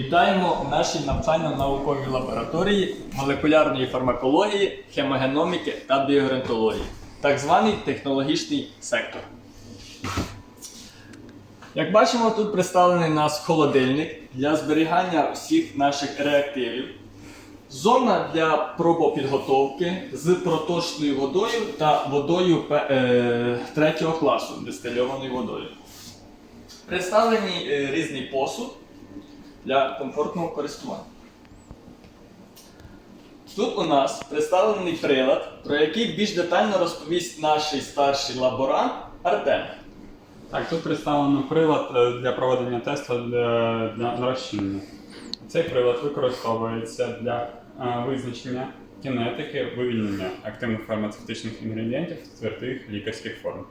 Вітаємо в нашій навчально-науковій лабораторії молекулярної фармакології, хемогеноміки та біогрентології, так званий технологічний сектор. Як бачимо, тут представлений нас холодильник для зберігання всіх наших реактивів, зона для пробопідготовки з проточною водою та водою е, третього класу, дистильованою водою. Представлені е, різний посуд для комфортного користування. Тут у нас представлений прилад, про який більш детально розповість наш старший лаборант Артем. Так, тут представлено прилад е, для проведення тесту для, для розчинення. Цей прилад використовується для е, визначення кінетики вивільнення активних фармацевтичних інгредієнтів твердих лікарських форм.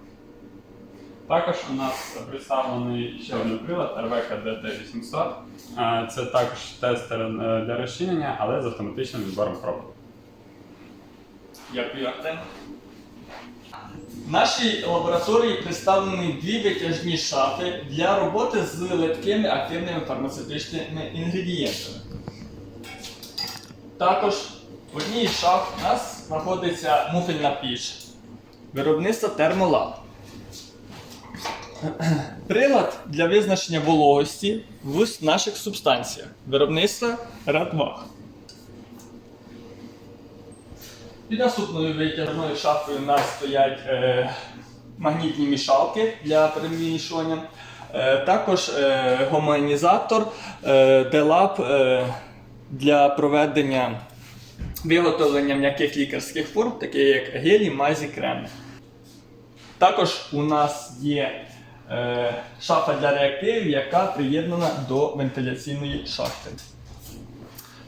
Також у нас представлений ще один прилад РВК DT800. Е, Це також тестер е, для розчинення, але з автоматичним відбором проб. Дякую, Артем. В нашій лабораторії представлені дві витяжні шафи для роботи з литкими активними фармацевтичними інгредієнтами. Також в одній із шаф у нас знаходиться муфельна піч виробництва Термолаб. Прилад для визначення вологості в наших субстанціях виробництва Радвах. Під наступною витяжною шафою у нас стоять е, магнітні мішалки для перемішування. Е, також е, гомогенізатор е, е, для проведення виготовлення м'яких лікарських форм, такі як гелі, мазі, креми. Також у нас є шафа для реактивів, яка приєднана до вентиляційної шахти.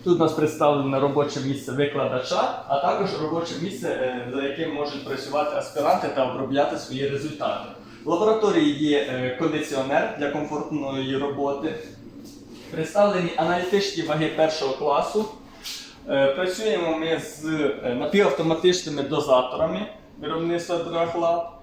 Тут у нас представлене робоче місце викладача, а також робоче місце, е, за яким можуть працювати аспіранти та обробляти свої результати. В лабораторії є е, кондиціонер для комфортної роботи. Представлені аналітичні ваги першого класу. Е, Працюємо ми з е, напівавтоматичними дозаторами виробництва DrugLab.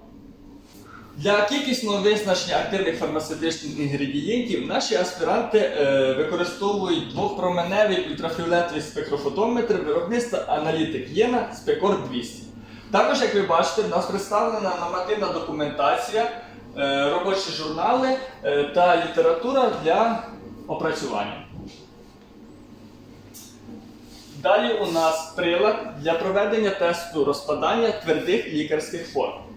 Для кількісного визначення активних фармацевтичних інгредієнтів наші аспіранти е, використовують двохпроменевий ультрафіолетовий спектрофотометр виробництва аналітик Єна Спекор 200. Також, як ви бачите, в нас представлена нормативна документація, е, робочі журнали е, та література для опрацювання. Далі у нас прилад для проведення тесту розпадання твердих лікарських форм.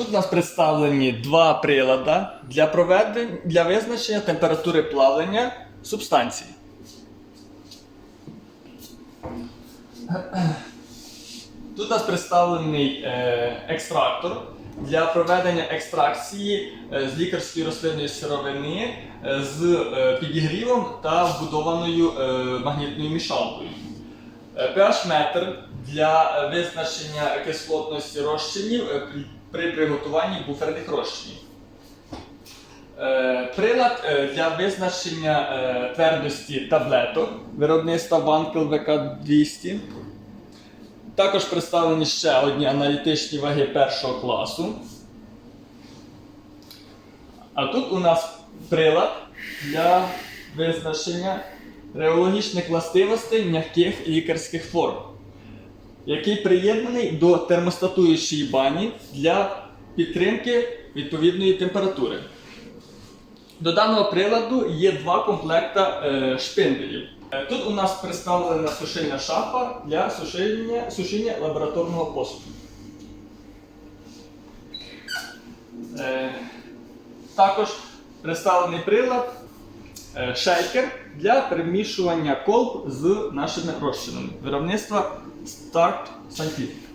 Тут у нас представлені два прилади для проведення для визначення температури плавлення субстанції. Тут у нас представлений е, екстрактор для проведення екстракції е, з лікарської рослинної сировини е, з підігрівом та вбудованою магнітною мішалкою. PH-метр для визначення кислотності розчинів при- при приготуванні буферних розчинів. Е, Прилад е, для визначення е, твердості таблеток виробництва Ванкел ВК-200. Також представлені ще одні аналітичні ваги першого класу. А тут у нас прилад для визначення реологічних властивостей м'яких лікарських форм, який приєднаний до термостатуючої бані для підтримки відповідної температури. До даного приладу є два комплекта е, шпинделів. Е, Тут у нас представлена сушильна шафа для сушіння, сушіння лабораторного посуду. Е, також представлений прилад шейкер для перемішування колб з нашими розчинами. Виробництва Start Scientific.